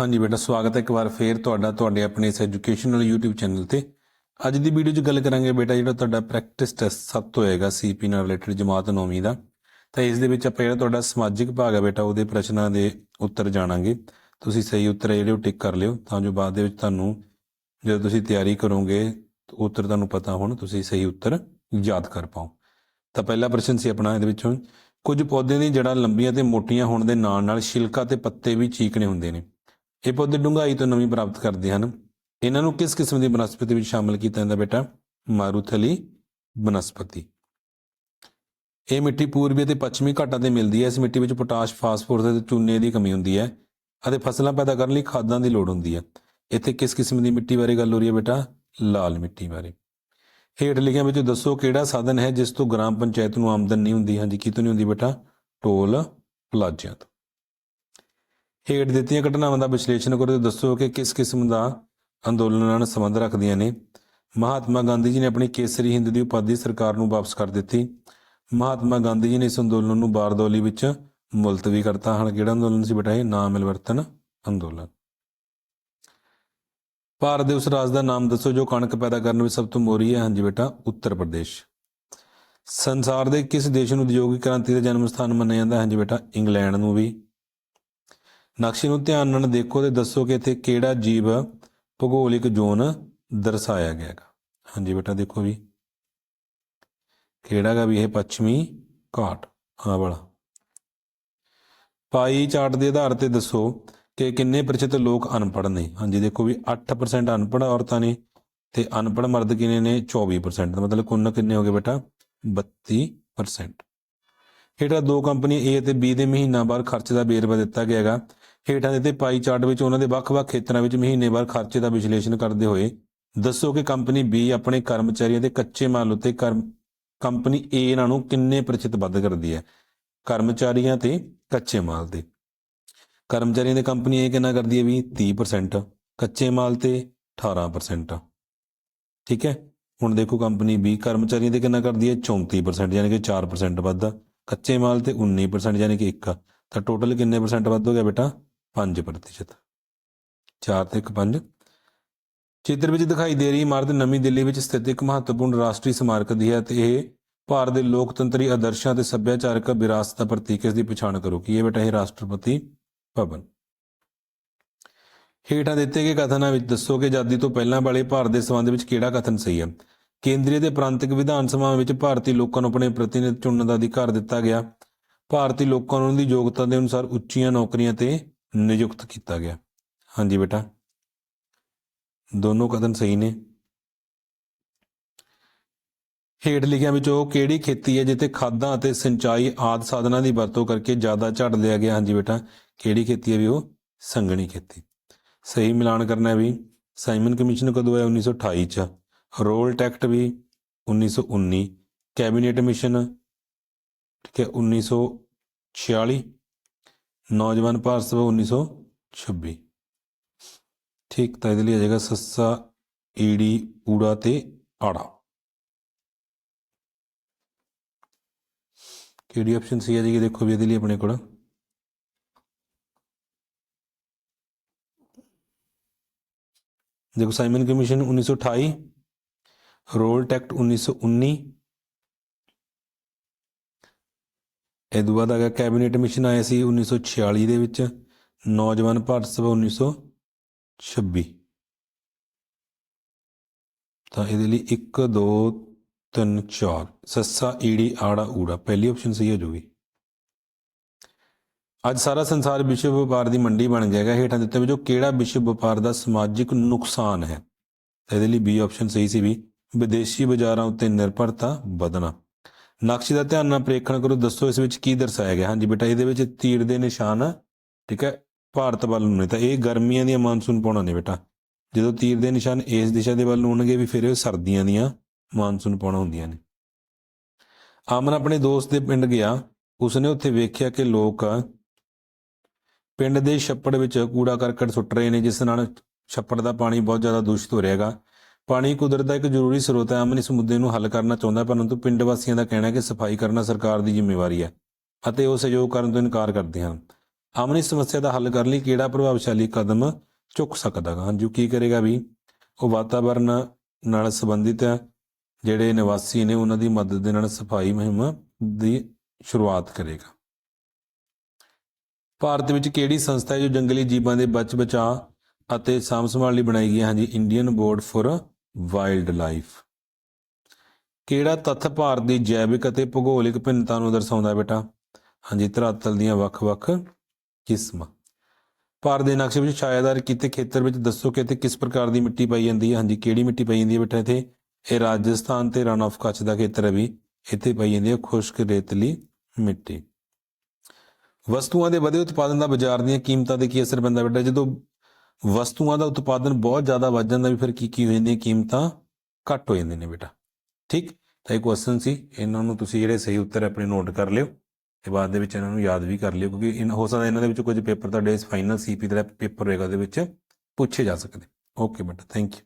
ਹਾਂਜੀ ਬੇਟਾ, ਸਵਾਗਤ ਹੈ ਇੱਕ ਵਾਰ ਫੇਰ ਤੁਹਾਡਾ, ਤੁਹਾਡੇ ਆਪਣੇ ਇਸ ਐਜੂਕੇਸ਼ਨਲ YouTube ਚੈਨਲ ਤੇ। ਅੱਜ ਦੀ ਵੀਡੀਓ 'ਚ ਗੱਲ ਕਰਾਂਗੇ ਬੇਟਾ, ਜਿਹੜਾ ਤੁਹਾਡਾ ਪ੍ਰੈਕਟਿਸ ਟੈਸਟ ਸਭ ਤੋਂ ਹੋਏਗਾ ਸੀਪੀ ਨਾਲ ਰਿਲੇਟਡ ਜਮਾਤ 9ਵੀਂ ਦਾ। ਤਾਂ ਇਸ ਦੇ ਵਿੱਚ ਆਪਾਂ ਜਿਹੜਾ ਤੁਹਾਡਾ ਸਮਾਜਿਕ ਭਾਗ ਹੈ ਬੇਟਾ, ਉਹਦੇ ਪ੍ਰਸ਼ਨਾਂ ਦੇ ਉੱਤਰ ਜਾਣਾਂਗੇ। ਤੁਸੀਂ ਸਹੀ ਉੱਤਰ ਹੈ ਜਿਹੜੇ ਉਹ ਟਿਕ ਕਰ ਲਿਓ, ਤਾਂ ਜੋ ਬਾਅਦ ਦੇ ਵਿੱਚ ਤੁਹਾਨੂੰ ਜਦੋਂ ਤੁਸੀਂ ਤਿਆਰੀ ਕਰੋਗੇ, ਉੱਤਰ ਤੁਹਾਨੂੰ ਪਤਾ ਹੋਣ, ਤੁਸੀਂ ਸਹੀ ਉੱਤਰ ਯਾਦ ਕਰ ਪਾਓ। ਤਾਂ ਪਹਿਲਾ ਪ੍ਰਸ਼ਨ ਸੀ ਆਪਣਾ ਇਹਦੇ ਵਿੱਚੋਂ, ਕੁਝ ਪੌਦੇ ਦੀ ਜੜ੍ਹਾਂ ਲੰਬੀਆਂ ਤੇ ਮੋਟੀਆਂ ਹੋਣ ਦੇ ਨਾਲ ਨਾਲ ਛਿਲਕਾ ਤੇ ਪੱਤੇ ਵੀ ਚੀਕਣੇ ਹੁੰਦੇ ਨੇ। ਇਹ ਪੌਦੇ ਡੂੰਘਾਈ ਤੋਂ ਨਵੀਂ ਪ੍ਰਾਪਤ ਕਰਦੇ ਹਨ। ਇਹਨਾਂ ਨੂੰ ਕਿਸ ਕਿਸਮ ਦੀ ਬਨਸਪਤੀ ਵਿੱਚ ਸ਼ਾਮਲ ਕੀਤਾ ਜਾਂਦਾ ਬੇਟਾ? ਮਾਰੂਥਲੀ ਬਨਸਪਤੀ। ਇਹ ਮਿੱਟੀ ਪੂਰਬੀ ਅਤੇ ਪੱਛਮੀ ਘਾਟਾਂ ਤੇ ਮਿਲਦੀ ਹੈ। ਇਸ ਮਿੱਟੀ ਵਿੱਚ ਪੋਟਾਸ਼, ਫਾਸਫੋਰਸ ਅਤੇ ਚੂਨੇ ਦੀ ਕਮੀ ਹੁੰਦੀ ਹੈ ਅਤੇ ਫਸਲਾਂ ਪੈਦਾ ਕਰਨ ਲਈ ਖਾਦਾਂ ਦੀ ਲੋੜ ਹੁੰਦੀ ਹੈ। ਇੱਥੇ ਕਿਸ ਕਿਸਮ ਦੀ ਮਿੱਟੀ ਬਾਰੇ ਗੱਲ ਹੋ ਰਹੀ ਹੈ ਬੇਟਾ? ਲਾਲ ਮਿੱਟੀ ਬਾਰੇ। ਹੇਠ ਲਿਖਿਆਂ ਵਿੱਚ ਦੱਸੋ ਕਿਹੜਾ ਸਾਧਨ ਹੈ ਜਿਸ ਤੋਂ ਗ੍ਰਾਮ ਪੰਚਾਇਤ ਨੂੰ ਆਮਦਨ ਨਹੀਂ ਹੁੰਦੀ? ਹਾਂਜੀ ਕਿਤੋਂ ਨਹੀਂ ਹੁੰਦੀ ਬੇਟਾ? ਟੋਲ ਪਲਾਜ਼ਿਆਂ ਤੋਂ। ਹੇਠ ਦਿੱਤੀਆਂ ਘਟਨਾਵਾਂ ਦਾ ਵਿਸ਼ਲੇਸ਼ਣ ਕਰੋ ਤੇ ਦੱਸੋ ਕਿ ਕਿਸ ਕਿਸਮ ਦਾ ਅੰਦੋਲਨ ਨਾਲ ਸੰਬੰਧ ਰੱਖਦੀਆਂ ਨੇ। ਮਹਾਤਮਾ ਗਾਂਧੀ ਜੀ ਨੇ ਆਪਣੀ ਕੇਸਰੀ ਹਿੰਦ ਦੀ ਉਪਾਧੀ ਸਰਕਾਰ ਨੂੰ ਵਾਪਸ ਕਰ ਦਿੱਤੀ। ਮਹਾਤਮਾ ਗਾਂਧੀ ਜੀ ਨੇ ਇਸ ਅੰਦੋਲਨ ਨੂੰ ਬਾਰਦੌਲੀ ਵਿੱਚ ਮੁਲਤਵੀ ਕਰਤਾ। ਹਨ ਕਿਹੜਾ ਅੰਦੋਲਨ ਸੀ ਬੇਟਾ ਇਹ? ਨਾਮ ਮਿਲਵਰਤਨ ਅੰਦੋਲਨ। ਭਾਰਤ ਦੇ ਉਸ ਰਾਜ ਦਾ ਨਾਮ ਦੱਸੋ ਜੋ ਕਣਕ ਪੈਦਾ ਕਰਨ ਵਿੱਚ ਸਭ ਤੋਂ ਮੋਰੀ ਹੈ। ਹਾਂਜੀ ਬੇਟਾ, ਉੱਤਰ ਪ੍ਰਦੇਸ਼। ਸੰਸਾਰ ਦੇ ਕਿਸ ਦੇਸ਼ ਨੂੰ ਉਦਯੋਗਿਕ ਕ੍ਰਾਂਤੀ ਦਾ ਜਨਮ ਸਥਾਨ ਮੰਨਿਆ ਜਾਂਦਾ? ਹੈ ਹਾਂਜੀ ਬੇਟਾ, ਇੰਗਲੈਂਡ ਨੂੰ ਵੀ। ਨਕਸ਼ੇ ਨੂੰ ਧਿਆਨ ਨਾਲ ਦੇਖੋ ਤੇ ਦੱਸੋ ਕਿ ਇੱਥੇ ਕਿਹੜਾ ਜੀਵ ਭੂਗੋਲਿਕ ਜ਼ੋਨ ਦਰਸਾਇਆ ਗਿਆ ਹੈ ਹਾਂਜੀ ਬੇਟਾ, ਦੇਖੋ ਵੀ। ਕਿਹੜਾ ਗਾ ਵੀ ਇਹ ਪੱਛਮੀ ਘਾਟ ਹਾਂ ਵਾਲਾ। ਪਾਈ ਚਾਰਟ ਦੇ ਆਧਾਰ ਤੇ ਦੱਸੋ ਕਿ ਕਿੰਨੇ ਪ੍ਰਤੀਸ਼ਤ ਲੋਕ ਅਨਪੜ੍ਹ ਨੇ? ਹਾਂਜੀ, ਦੇਖੋ ਵੀ 8% ਅਨਪੜ੍ਹ ਔਰਤਾਂ ਨੇ ਤੇ ਅਨਪੜ੍ਹ ਮਰਦ ਕਿੰਨੇ ਨੇ? 24% ਮਤਲਬ ਕੁੱਲ ਕਿੰਨੇ ਹੋ ਗਏ ਬੇਟਾ? 32% ਹੇਠਾਂ ਦੋ ਕੰਪਨੀ A ਅਤੇ B ਦੇ ਮਹੀਨਾਵਾਰ ਖਰਚ ਦਾ ਵੇਰਵਾ ਦਿੱਤਾ ਗਿਆ ਹੈਗਾ ਹੇਠਾਂ ਦਿੱਤੇ ਪਾਈ ਚਾਰਟ ਵਿੱਚ ਉਹਨਾਂ ਦੇ ਵੱਖ-ਵੱਖ ਖੇਤਰਾਂ ਵਿੱਚ ਮਹੀਨੇਵਾਰ ਖਰਚੇ ਦਾ ਵਿਸ਼ਲੇਸ਼ਣ ਕਰਦੇ ਹੋਏ ਦੱਸੋ ਕਿ ਕੰਪਨੀ B ਆਪਣੇ ਕਰਮਚਾਰੀਆਂ ਦੇ ਕੱਚੇ ਮਾਲ ਉੱਤੇ ਕਰਮ, ਕੰਪਨੀ A ਇਹਨਾਂ ਨੂੰ ਕਿੰਨੇ ਪ੍ਰਤੀਸ਼ਤ ਵੱਧ ਕਰਦੀ ਹੈ? ਕਰਮਚਾਰੀਆਂ ਤੇ ਕੱਚੇ ਮਾਲ ਤੇ ਕਰਮਚਾਰੀਆਂ ਦੇ ਕੰਪਨੀ A ਕਿੰਨਾ ਕਰਦੀ ਹੈ? ਵੀ 30% ਕੱਚੇ ਮਾਲ ਤੇ 18% ਠੀਕ ਹੈ? ਹੁਣ ਦੇਖੋ ਕੰਪਨੀ B ਕਰਮਚਾਰੀਆਂ ਦੇ ਕਿੰਨਾ ਕਰਦੀ ਹੈ? 34% ਯਾਨੀ ਕਿ 4% ਵੱਧ। ਕੱਚੇ ਮਾਲ ਤੇ 19% ਯਾਨੀ ਕਿ 1 ਤਾਂ ਟੋਟਲ ਕਿੰਨੇ ਪਰਸੈਂਟ ਵੱਧ ਹੋ ਗਿਆ ਬੇਟਾ? 5% 4 ਤੇ 1 5 ਚਿੱਤਰ ਵਿੱਚ ਦਿਖਾਈ ਦੇ ਰਹੀ ਇਮਾਰਤ ਨਵੀਂ ਦਿੱਲੀ ਵਿੱਚ ਸਥਿਤ ਇੱਕ ਮਹੱਤਵਪੂਰਨ ਰਾਸ਼ਟਰੀ ਸਮਾਰਕ ਦੀ ਹੈ ਤੇ ਇਹ ਭਾਰਤ ਦੇ ਲੋਕਤੰਤਰੀ ਆਦਰਸ਼ਾਂ ਤੇ ਸੱਭਿਆਚਾਰਕ ਵਿਰਾਸਤ ਦਾ ਪ੍ਰਤੀਕ ਇਸ ਦੀ ਪਛਾਣ ਕਰੋ। ਕਿ ਇਹ ਬੇਟਾ ਇਹ ਰਾਸ਼ਟਰਪਤੀ ਭਵਨ? ਹੇਠਾਂ ਦਿੱਤੇ ਗਏ ਕਥਨਾਂ ਵਿੱਚ ਦੱਸੋ ਕਿ ਆਜ਼ਾਦੀ ਤੋਂ ਪਹਿਲਾਂ ਵਾਲੇ ਭਾਰਤ ਦੇ ਸੰਬੰਧ ਵਿੱਚ ਕਿਹੜਾ ਕਥਨ ਸਹੀ ਹੈ? ਕੇਂਦਰੀ ਤੇ ਪ੍ਰਾਂਤਿਕ ਵਿਧਾਨ ਸਭਾ ਵਿੱਚ ਭਾਰਤੀ ਲੋਕਾਂ ਨੂੰ ਆਪਣੇ ਪ੍ਰਤੀਨਿਧ ਚੁਣਨ ਦਾ ਅਧਿਕਾਰ ਦਿੱਤਾ ਗਿਆ। ਭਾਰਤੀ ਲੋਕਾਂ ਨੂੰ ਉਹਨਾਂ ਦੀ ਯੋਗਤਾ ਦੇ ਅਨੁਸਾਰ ਉੱਚੀਆਂ ਨੌਕਰੀਆਂ ਤੇ ਨਿਯੁਕਤ ਕੀਤਾ ਗਿਆ। ਹਾਂਜੀ ਬੇਟਾ। ਦੋਨੋਂ ਕਦਮ ਸਹੀ ਨੇ। ਹੇਠ ਲਿਖਿਆਂ ਵਿੱਚ ਉਹ ਕਿਹੜੀ ਖੇਤੀ ਹੈ ਜਿੱਥੇ ਖਾਦਾਂ ਅਤੇ ਸਿੰਚਾਈ ਆਦ ਸਾਧਨਾਂ ਦੀ ਵਰਤੋਂ ਕਰਕੇ ਜ਼ਿਆਦਾ ਝਾੜ ਲਿਆ ਗਿਆ? ਹਾਂਜੀ ਬੇਟਾ। ਕਿਹੜੀ ਖੇਤੀ ਹੈ ਵੀ ਉਹ? ਸੰਘਣੀ ਖੇਤੀ। ਸਹੀ ਮਿਲਾਨ ਕਰਨਾ ਹੈ ਵੀ ਸਾਈਮਨ ਕਮਿਸ਼ਨ ਕਦੋਂ ਆਇਆ? 1928 ਚ। ਰੋਲ ਟੈਕਟ ਵੀ 1919 ਕੈਬਨਿਟ ਮਿਸ਼ਨ ਠੀਕ ਹੈ 1946 ਨੌਜਵਾਨ ਭਾਰਤ ਸਭਾ 1926 ਠੀਕ, ਤਾਂ ਇਹਦੇ ਲਈ ਆ ਜਾਏਗਾ ਸੱਸਾ ਈੜੀ ਊੜਾ ਤੇ ਆੜਾ। ਕਿਹੜੀ ਆਪਸ਼ਨ ਸੀ ਆ ਜੀ ਦੇਖੋ ਵੀ ਇਹਦੇ ਲਈ ਆਪਣੇ ਕੋਲ। ਦੇਖੋ ਸਾਈਮਨ ਕਮਿਸ਼ਨ 1928 ਰੋਲ ਟੈਕਟ 1919 ਇਹ ਤੋਂ ਬਾਅਦ ਆ ਗਿਆ ਕੈਬਨਿਟ ਮਿਸ਼ਨ ਆਇਆ ਸੀ 1946 ਦੇ ਵਿੱਚ। ਨੌਜਵਾਨ ਭਾਰਤ ਸਭਾ 1926 ਤਾਂ ਇਹਦੇ ਲਈ 1 2 3 4 ਸੱਸਾ, ਈੜੀ, ਆੜਾ, ਊੜਾ, ਪਹਿਲੀ ਆਪਸ਼ਨ ਸਹੀ ਹੋ ਜੂਗੀ ਅੱਜ ਸਾਰਾ ਸੰਸਾਰ ਵਿਸ਼ਵ ਵਪਾਰ ਦੀ ਮੰਡੀ ਬਣ ਗਿਆ ਹੈਗਾ, ਹੇਠਾਂ ਦਿੱਤੇ ਵਿੱਚੋਂ ਕਿਹੜਾ ਵਿਸ਼ਵ ਵਪਾਰ ਦਾ ਸਮਾਜਿਕ ਨੁਕਸਾਨ ਹੈ। ਇਹਦੇ ਲਈ ਬੀ ਆਪਸ਼ਨ ਸਹੀ ਸੀ ਵੀ ਵਿਦੇਸ਼ੀ ਬਾਜ਼ਾਰਾਂ ਉੱਤੇ ਨਿਰਭਰਤਾ ਵਧਣਾ। ਨਕਸ਼ੇ ਦਾ ਧਿਆਨ ਨਾਲ ਪ੍ਰੇਖਣ ਕਰੋ ਦੱਸੋ ਇਸ ਵਿੱਚ ਕੀ ਦਰਸਾਇਆ ਗਿਆ। ਹਾਂਜੀ ਬੇਟਾ ਇਹਦੇ ਵਿੱਚ ਤੀਰ ਦੇ ਨਿਸ਼ਾਨ ਆ, ਠੀਕ ਹੈ? ਭਾਰਤ ਵੱਲ ਨੂੰ ਨੇ ਤਾਂ ਇਹ ਗਰਮੀਆਂ ਦੀਆਂ ਮਾਨਸੂਨ ਪਾਉਣਾ ਨੇ ਬੇਟਾ। ਜਦੋਂ ਤੀਰ ਦੇ ਨਿਸ਼ਾਨ ਇਸ ਦਿਸ਼ਾ ਦੇ ਵੱਲ ਨੂੰ ਹੋਣਗੇ ਵੀ ਫਿਰ ਇਹ ਸਰਦੀਆਂ ਦੀਆਂ ਮਾਨਸੂਨ ਪਾਉਣਾ ਹੁੰਦੀਆਂ ਨੇ। ਆਮਨ ਆਪਣੇ ਦੋਸਤ ਦੇ ਪਿੰਡ ਗਿਆ। ਉਸਨੇ ਉੱਥੇ ਵੇਖਿਆ ਕਿ ਲੋਕ ਪਿੰਡ ਦੇ ਛੱਪੜ ਵਿੱਚ ਕੂੜਾ ਕਰਕਟ ਸੁੱਟ ਰਹੇ ਨੇ ਜਿਸ ਨਾਲ ਛੱਪੜ ਦਾ ਪਾਣੀ ਬਹੁਤ ਜ਼ਿਆਦਾ ਦੂਸ਼ਿਤ ਹੋ ਰਿਹਾ ਹੈਗਾ। ਪਾਣੀ ਕੁਦਰਤ ਦਾ ਇੱਕ ਜ਼ਰੂਰੀ ਸਰੋਤ ਹੈ। ਅਮਨ ਇਸ ਮੁੱਦੇ ਨੂੰ ਹੱਲ ਕਰਨਾ ਚਾਹੁੰਦਾ, ਪਰੰਤੂ ਪਿੰਡ ਵਾਸੀਆਂ ਦਾ ਕਹਿਣਾ ਹੈ ਕਿ ਸਫ਼ਾਈ ਕਰਨਾ ਸਰਕਾਰ ਦੀ ਜ਼ਿੰਮੇਵਾਰੀ ਹੈ ਅਤੇ ਉਹ ਸਹਿਯੋਗ ਕਰਨ ਤੋਂ ਇਨਕਾਰ ਕਰਦੇ ਹਨ। ਆਮਨੀ ਸਮੱਸਿਆ ਦਾ ਹੱਲ ਕਰਨ ਲਈ ਕਿਹੜਾ ਪ੍ਰਭਾਵਸ਼ਾਲੀ ਕਦਮ ਚੁੱਕ ਸਕਦਾ ਗਾ ਜੋ ਕੀ ਕਰੇਗਾ ਵੀ? ਉਹ ਵਾਤਾਵਰਣ ਨਾਲ ਸੰਬੰਧਿਤ ਜਿਹੜੇ ਨਿਵਾਸੀ ਨੇ, ਉਹਨਾਂ ਦੀ ਮਦਦ ਦੇ ਨਾਲ ਸਫ਼ਾਈ ਮੁਹਿੰਮ ਦੀ ਸ਼ੁਰੂਆਤ ਕਰੇਗਾ। ਭਾਰਤ ਵਿੱਚ ਕਿਹੜੀ ਸੰਸਥਾ ਹੈ ਜੋ ਜੰਗਲੀ ਜੀਵਾਂ ਦੇ ਬਚ ਬਚਾਅ ਅਤੇ ਸਾਂਭ ਸੰਭਾਲ ਲਈ ਬਣਾਈ ਗਈ ਹੈ ਹਾਂਜੀ Indian board for wildlife ਕਿਹੜਾ ਤੱਥ ਭਾਰਤ ਦੀ ਜੈਵਿਕ ਅਤੇ ਭੂਗੋਲਿਕ ਭਿੰਨਤਾ ਨੂੰ ਦਰਸਾਉਂਦਾ ਬੇਟਾ? ਹਾਂਜੀ, ਧਰਾਤਲ ਦੀਆਂ ਵੱਖ-ਵੱਖ ਕਿਸਮਾਂ। ਭਾਰਤ ਦੇ ਨਕਸ਼ੇ ਵਿੱਚ ਛਾਇਆਦਾਰ ਕੀਤੇ ਖੇਤਰ ਵਿੱਚ ਦੱਸੋ ਕਿ ਇੱਥੇ ਕਿਸ ਪ੍ਰਕਾਰ ਦੀ ਮਿੱਟੀ ਪਾਈ ਜਾਂਦੀ ਹੈ? ਹਾਂਜੀ, ਕਿਹੜੀ ਮਿੱਟੀ ਪਾਈ ਜਾਂਦੀ ਹੈ ਬੇਟਾ ਇੱਥੇ? ਇਹ ਰਾਜਸਥਾਨ ਤੇ ਰਨ ਆਫ ਕੱਛ ਦਾ ਖੇਤਰ ਹੈ ਵੀ, ਇੱਥੇ ਪਾਈ ਜਾਂਦੀ ਹੈ ਖੁਸ਼ਕ ਰੇਤਲੀ ਮਿੱਟੀ। ਵਸਤੂਆਂ ਦੇ ਵਧੇ ਉਤਪਾਦਨ ਦਾ ਬਾਜ਼ਾਰ ਦੀਆਂ ਕੀਮਤਾਂ ਤੇ ਕੀ ਅਸਰ ਪੈਂਦਾ ਬੇਟਾ? ਜਦੋਂ ਵਸਤੂਆਂ ਦਾ ਉਤਪਾਦਨ ਬਹੁਤ ਜ਼ਿਆਦਾ ਵੱਧ ਜਾਂਦਾ ਵੀ ਫਿਰ ਕੀ ਕੀ ਹੋ ਜਾਂਦੀਆਂ, ਕੀਮਤਾਂ ਘੱਟ ਹੋ ਜਾਂਦੀਆਂ ਨੇ ਬੇਟਾ। ਠੀਕ? ਤਾਂ ਇਹ ਕੁਐਸਚਨ ਸੀ, ਇਹਨਾਂ ਨੂੰ ਤੁਸੀਂ ਜਿਹੜੇ ਸਹੀ ਉੱਤਰ ਆਪਣੇ ਨੋਟ ਕਰ ਲਿਓ, ਤੇ ਬਾਅਦ ਦੇ ਵਿੱਚ ਇਹਨਾਂ ਨੂੰ ਯਾਦ ਵੀ ਕਰ ਲਿਓ, ਕਿਉਂਕਿ ਇਨ, ਹੋ ਸਕਦਾ ਇਹਨਾਂ ਦੇ ਵਿੱਚ ਕੁਝ ਪੇਪਰ ਤੁਹਾਡੇ ਫਾਈਨਲ ਸੀਪੀ ਦਾ ਪੇਪਰ ਹੋਏਗਾ, ਉਹਦੇ ਵਿੱਚ ਪੁੱਛੇ ਜਾ ਸਕਦੇ। ਓਕੇ ਬੇਟਾ ਥੈਂਕ ਯੂ